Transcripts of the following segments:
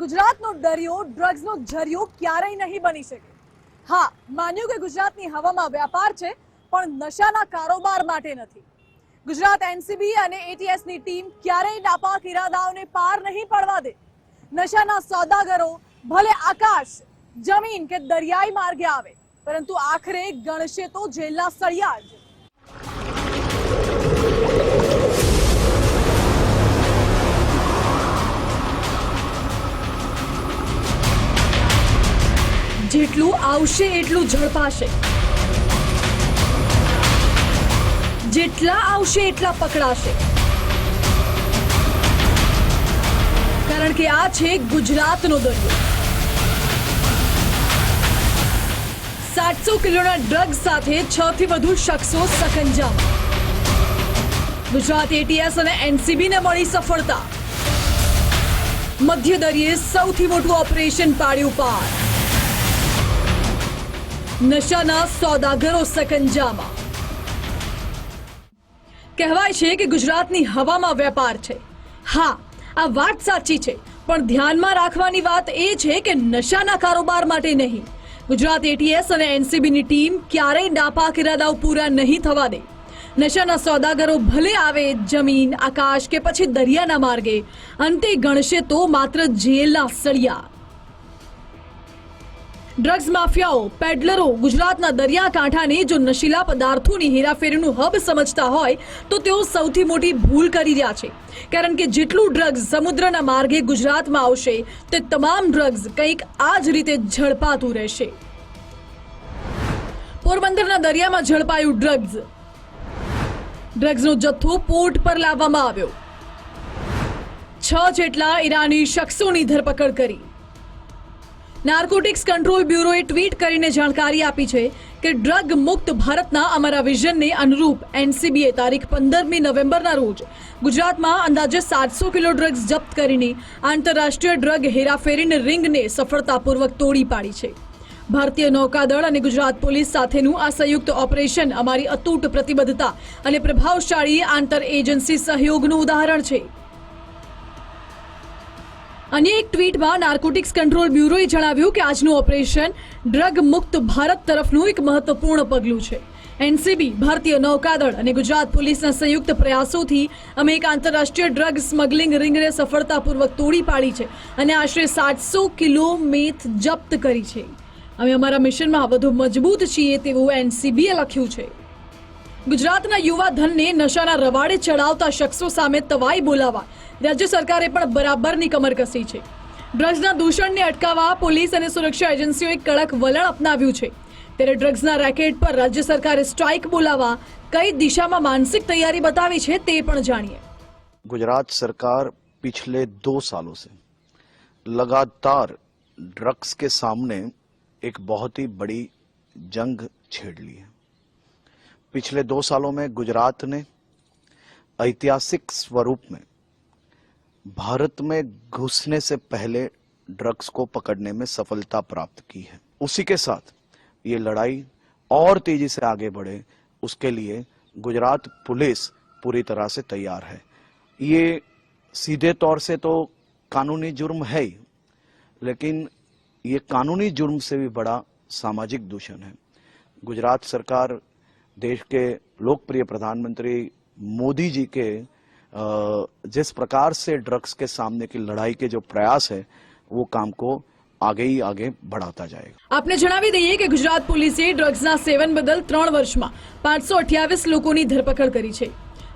ગુજરાતનો દરિયો ડ્રગ્સનો ઝરિયો ક્યારેય નહીં બની શકે. હા, માન્યું કે ગુજરાતની હવામાં વ્યાપાર છે, પણ નશાના કારોબાર માટે નથી. ગુજરાત એનસીબી અને એટીએસની ટીમ ક્યારેય નાપાક ઇરાદાઓને પાર નહીં પડવા દે. નશાના સોદાગરો, ભલે આકાશ, જમીન કે દરિયાઈ માર્ગે આવે, પરંતુ આખરે ગણશે તો જેલના સળિયા જેટલું આવશે એટલું ઝડપાશે. જેટલા આવશે એટલા પકડાશે. કારણ કે આ છે ગુજરાતનો દરિયો. સાતસો કિલોના ડ્રગ્સ સાથે છ થી વધુ શખ્સો સકંજામાં. ગુજરાત એટીએસ અને એનસીબી ને મળી સફળતા. મધ્ય દરિયે સૌથી મોટું ઓપરેશન પાડ્યું પાર. નશાના સોદાગરો સકંજામાં. કહેવાય છે કે ગુજરાતની હવામાં વેપાર છે. હા, આ વાત સાચી છે, પણ ધ્યાનમાં રાખવાની વાત એ છે કે નશાના કારોબાર માટે નહીં. ગુજરાત એટીએસ અને એનસીબીની ટીમ ક્યારેય નાપાક ઇરાદાઓ પૂરા નહીં થવા દે. નશાના સોદાગરો ભલે આવે જમીન, આકાશ કે પછી દરિયાના માર્ગે, અંતે ગણશે તો માત્ર જેલના સળિયા. ડ્રગ્સ માફિયાઓ, પેડલરો, ગુજરાતના દરિયાકાંઠાને જો નશીલા પદાર્થોની હેરાફેરીનું હબ સમજતા હોય, તો તેઓ સૌથી મોટી ભૂલ કરી રહ્યા છે. કારણ કે જેટલું ડ્રગ્સ સમુદ્રના માર્ગે ગુજરાતમાં આવશે, તે તમામ ડ્રગ્સ કંઈક આ જ રીતે ઝડપાતું રહેશે. પોરબંદરના દરિયામાં ઝડપાયું ડ્રગ્સ. ડ્રગ્સનો જથ્થો પોર્ટ પર લાવવામાં આવ્યો. છ જેટલા ઈરાની શખ્સોની ધરપકડ કરી. નાર્કોટિક્સ કંટ્રોલ બ્યુરોએ ટ્વીટ કરીને જાણકારી આપી છે કે ડ્રગ મુક્ત ભારતના અમારા વિઝનને અનુરૂપ એનસીબીએ તારીખ પંદરમી નવેમ્બરના રોજ ગુજરાતમાં અંદાજે સાતસો કિલો ડ્રગ્સ જપ્ત કરીને આંતરરાષ્ટ્રીય ડ્રગ હેરાફેરીની રિંગને સફળતાપૂર્વક તોડી પાડી છે. ભારતીય નૌકાદળ અને ગુજરાત પોલીસ સાથેનું આ સંયુક્ત ઓપરેશન અમારી અતૂટ પ્રતિબદ્ધતા અને પ્રભાવશાળી આંતર એજન્સી સહયોગનું ઉદાહરણ છે. અન્ય એક ટ્વીટમાં નાર્કોટિક્સ કંટ્રોલ બ્યુરોએ જણાવ્યું કે આજનું ઓપરેશન ડ્રગ મુક્ત ભારત તરફનું એક મહત્વપૂર્ણ પગલું છે. એનસીબી ભારતીય નૌકાદળ અને ગુજરાત પોલીસના સંયુક્ત પ્રયાસોથી અમે એક આંતરરાષ્ટ્રીય ડ્રગ સ્મગલિંગ રિંગને સફળતાપૂર્વક તોડી પાડી છે અને આશરે સાતસો કિલો મેથ જપ્ત કરી છે. અમે અમારા મિશનમાં વધુ મજબૂત છીએ તેવું એનસીબીએ લખ્યું છે. ગુજરાતના યુવા ધનને નશાના રવાડે ચડાવતા શખ્સો સામે તવાઈ બોલાવવા રાજ્ય સરકારે પણ બરાબરની કમર કસી છે ડ્રગ્સના દૂષણને અટકાવવા પોલીસ અને સુરક્ષા એજન્સીઓએ કડક વલણ અપનાવ્યું છે ત્યારે ડ્રગ્સના રેકેટ પર રાજ્ય સરકારે સ્ટ્રાઇક બોલાવવા કઈ દિશામાં માનસિક તૈયારી બતાવી છે તે પણ જાણીએ गुजरात सरकार पिछले दो सालों से लगातार ड्रग्स के सामने एक बहुत ही बड़ी जंग छेड़ ली है पिछले दो सालों में गुजरात ने ऐतिहासिक स्वरूप में भारत में घुसने से पहले ड्रग्स को पकड़ने में सफलता प्राप्त की है। उसी के साथ ये लड़ाई और तेज़ी से आगे बढ़े, उसके लिए गुजरात पुलिस पूरी तरह से तैयार है। ये सीधे तौर से तो कानूनी जुर्म है ही, लेकिन ये कानूनी जुर्म से भी बड़ा सामाजिक दूषण है। गुजरात सरकार देश के लोकप्रिय प्रधानमंत्री मोदी जी के जिस प्रकार से ड्रग्स के सामने की लड़ाई के जो प्रयास है वो काम को आगे ही आगे बढ़ाता जाएगा આપને જણાવી દઈએ કે ગુજરાત પોલીસે ડ્રગ્સના સેવન બદલ ત્રણ વર્ષમાં પાંચસો અઠ્યાવીસ લોકોની ધરપકડ કરી છે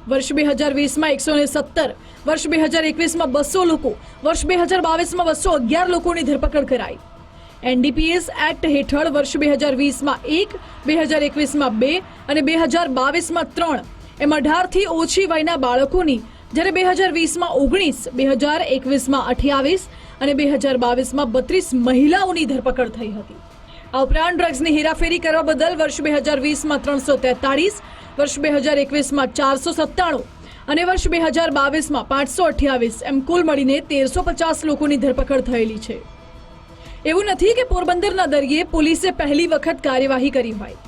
વર્ષ બે હજાર વીસમાં એકસો ને સત્તર વર્ષ બે હજાર એકવીસમાં બસો લોકો વર્ષ બે હજાર બાવીસમાં બસો અગિયાર લોકોની ધરપકડ કરાઈ એનડીપીએસ એક્ટ હેઠળ વર્ષ બે હજાર વીસમાં એક બે હજાર એકવીસમાં બે અને બે હજાર બાવીસમાં ત્રણ એમ અઢારથી ઓછી વયના બાળકોની, જ્યારે બે હજાર વીસમાં ઓગણીસ, બે હજાર એકવીસમાં અઠ્યાવીસ અને બે હજાર બાવીસમાં બત્રીસ મહિલાઓની ધરપકડ થઈ હતી. આ ઉપરાંત ડ્રગ્સની હેરાફેરી કરવા બદલ વર્ષ બે હજાર વીસમાં ત્રણસો તેતાળીસ, વર્ષ બે હજાર એકવીસમાં ચારસો સત્તાણું અને વર્ષ બે હજાર બાવીસમાં પાંચસો અઠ્યાવીસ એમ કુલ મળીને તેરસો પચાસ લોકોની ધરપકડ થયેલી છે. એવું નથી કે પોરબંદરના દરિયે પોલીસે પહેલી વખત કાર્યવાહી કરી હોય.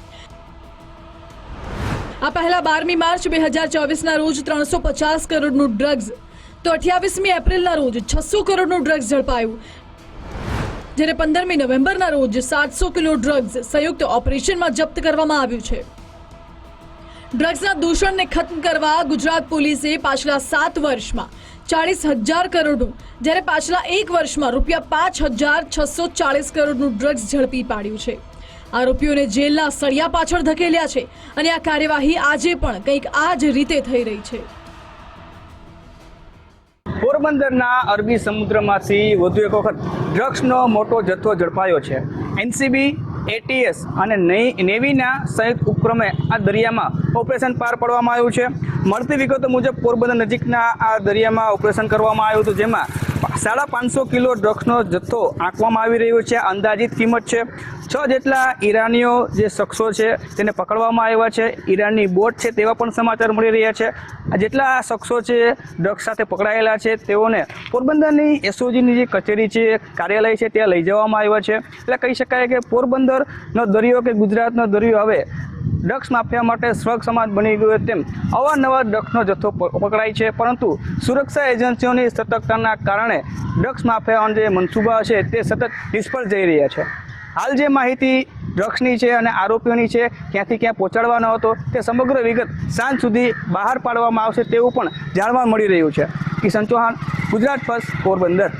આ પહેલા બારમી માર્ચ બે હજાર ચોવીસના રોજ ત્રણસો પચાસ કરોડનું ડ્રગ્સ તો અઠ્યાવીસમી એપ્રિલના રોજ છસો કરોડનું ડ્રગ્સ ઝડપાયું. જ્યારે પંદરમી નવેમ્બરના રોજ સાતસો કિલો ડ્રગ્સ સંયુક્ત ઓપરેશનમાં જપ્ત કરવામાં આવ્યું છે. ડ્રગ્સના દૂષણને ખત્મ કરવા ગુજરાત પોલીસે પાછલા સાત વર્ષમાં ચાળીસ હજાર કરોડનું, જ્યારે પાછલા એક વર્ષમાં રૂપિયા પાંચ હજાર છસો ચાળીસ કરોડનું ડ્રગ્સ ઝડપી પાડ્યું છે. આરોપીઓને જેલના સળિયા પાછળ ધકેલ્યા છે અને આ કાર્યવાહી આજે પણ કંઈક આ જ રીતે થઈ રહી છે. પોરબંદરના અરબી સમુદ્રમાંથી વધુ એક વખત ડ્રગ્સનો મોટો જથ્થો ઝડપાયો છે. એનસીબી, એટીએસ અને નેવીના સંયુક્ત ઉપક્રમે આ દરિયામાં ઓપરેશન પાર પાડવામાં આવ્યું છે. મળતી વિગતો મુજબ પોરબંદર નજીકના આ દરિયામાં ઓપરેશન કરવામાં આવ્યું હતું, જેમાં સાડા પાંચસો કિલો ડ્રગ્સનો જથ્થો આંકવામાં આવી રહ્યો છે. અંદાજિત કિંમત છે છ જેટલા ઈરાનીઓ જે શખ્સો છે તેને પકડવામાં આવ્યા છે. ઈરાનની બોટ છે તેવા પણ સમાચાર મળી રહ્યા છે. જેટલા શખ્સો છે ડ્રગ્સ સાથે પકડાયેલા છે તેઓને પોરબંદરની એસઓજીની જે કચેરી છે, કાર્યાલય છે ત્યાં લઈ જવામાં આવ્યા છે. એટલે કહી શકાય કે પોરબંદરનો દરિયો કે ગુજરાતનો દરિયો હવે ડ્રગ્સ માફિયા માટે સ્વર્ગ સમાજ બની ગયો તેમ અવારનવાર ડ્રગ્સનો જથ્થો પકડાય છે. પરંતુ સુરક્ષા એજન્સીઓની સતર્કતાના કારણે ડ્રગ્સ માફિયાઓના જે મનસૂબા છે તે સતત નિષ્ફળ જઈ રહ્યા છે. હાલ જે માહિતી ડ્રગ્સની છે અને આરોપીઓની છે, ક્યાંથી ક્યાં પહોંચાડવાનો હતો, તે સમગ્ર વિગત સાંજ સુધી બહાર પાડવામાં આવશે તેવું પણ જાણવા મળી રહ્યું છે. કિશન ચૌહાણ, ગુજરાત ફર્સ્ટ પોરબંદર.